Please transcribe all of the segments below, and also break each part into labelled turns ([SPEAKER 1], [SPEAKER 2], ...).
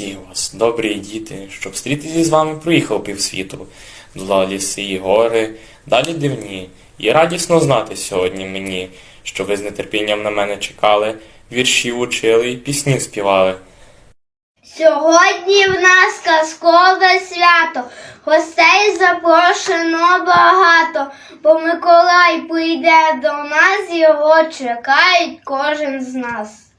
[SPEAKER 1] всіх вас, добрі діти, щоб зустрітися з вами, проїхав півсвіту, долав ліси і гори, далі дивні, і радісно знати сьогодні мені, що ви з нетерпінням на мене чекали, вірші учили і пісні співали.
[SPEAKER 2] Сьогодні в нас казкове свято, гостей запрошено багато, бо Миколай прийде до нас, його чекають кожен з нас.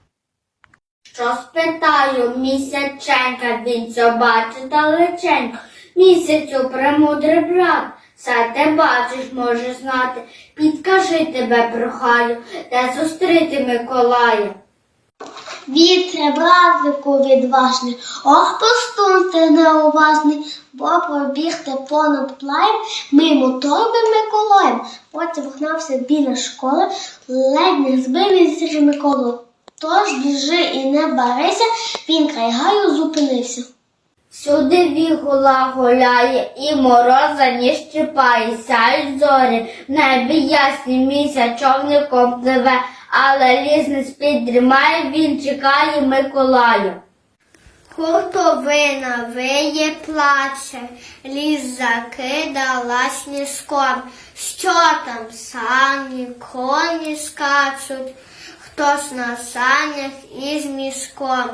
[SPEAKER 3] Що спитаю місяченька, він це бачить далеченько. Місяцю премудрий брат, все те бачиш, може знати. Підкажи тебе, прохаю, де зустріти Миколая.
[SPEAKER 2] Вітре, братику відважний, ох, постун ти неуважний, бо пробігти понад плаєм, мимо торби Миколаєм. Потім гнався біля школи, ледь не збив із Миколу. Тож біжи і не барися, він край гаю зупинився.
[SPEAKER 3] Всюди вігула гуляє, і мороза ніж чіпає, сяють зорі, в небі ясні місяць човником пливе, але ліс не спить дрімає, він чекає Миколая.
[SPEAKER 2] Хуртовина виє плаче, ліс закидала сніском. Що там сані, коні скачуть, хтось на санях із мішком.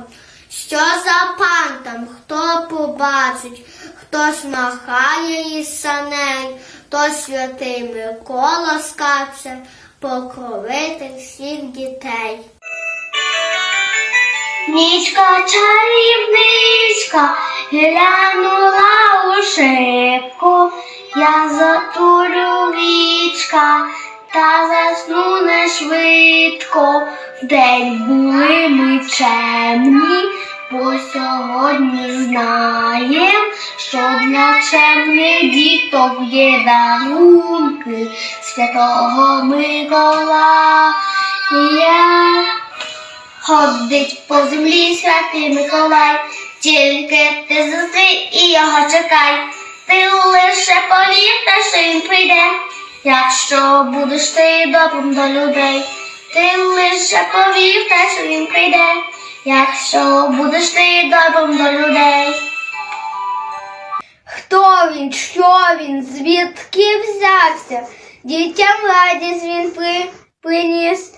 [SPEAKER 2] Що за пан там, хто побачить, хтось махає із саней, то святий Микола скаче, покровитель всіх дітей. Нічка чарівничка глянула у шибку, я затулю вічка та засну не швидко. Вдень були ми чемні, бо сьогодні знаєм, що для чемних діток є дарунки святого Миколая. Ходить по землі святий Миколай, тільки ти зустрій і його чекай. Ти лише повірте, що він прийде, якщо будеш ти добрим до людей. Ти лише повірте, що він прийде, якщо будеш ти добрим до людей. Хто він, що він, звідки взявся? Дітям радість він при, приніс,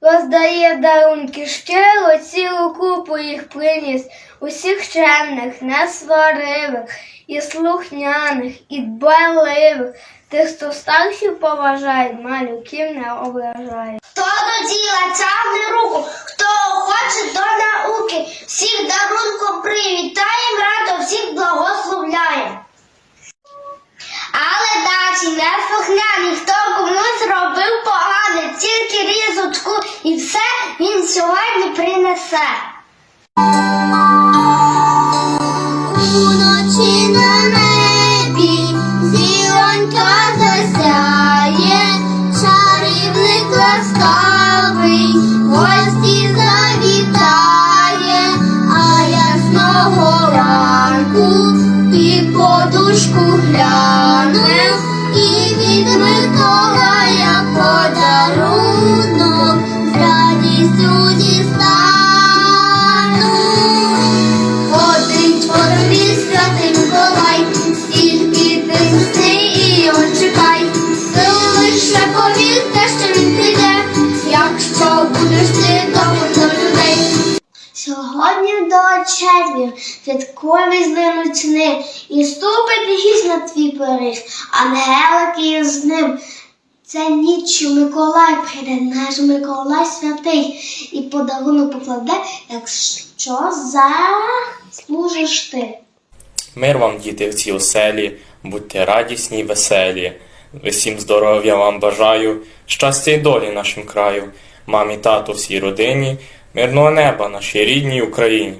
[SPEAKER 2] роздає дарунки щиро, цілу купу їх приніс, усіх чемних, несваривих, і слухняних, і дбайливих, тих, хто старших поважає, малюків не ображає. Хто до діла тягне руку, хто хоче до науки, всіх дарунком привітаєм, радо всіх благословляє. Але дачі не слухняні, хто комусь робив погане, тільки різочку і все він сьогодні принесе. Лише повірте, що він прийде, якщо будеш ти добрим до людей. Сьогодні до четвір святкові злинуть сни, і ступить гість на твій поріг, ангелики з ним. Це ніччю Миколай прийде, наш Миколай святий, і подарунок покладе, якщо заслужиш ти.
[SPEAKER 1] Мир вам, діти, в цій оселі, будьте радісні й веселі. Усім здоров'я вам бажаю, щастя й долі нашим краю, мамі, тату, всій родині, мирного неба нашій рідній Україні.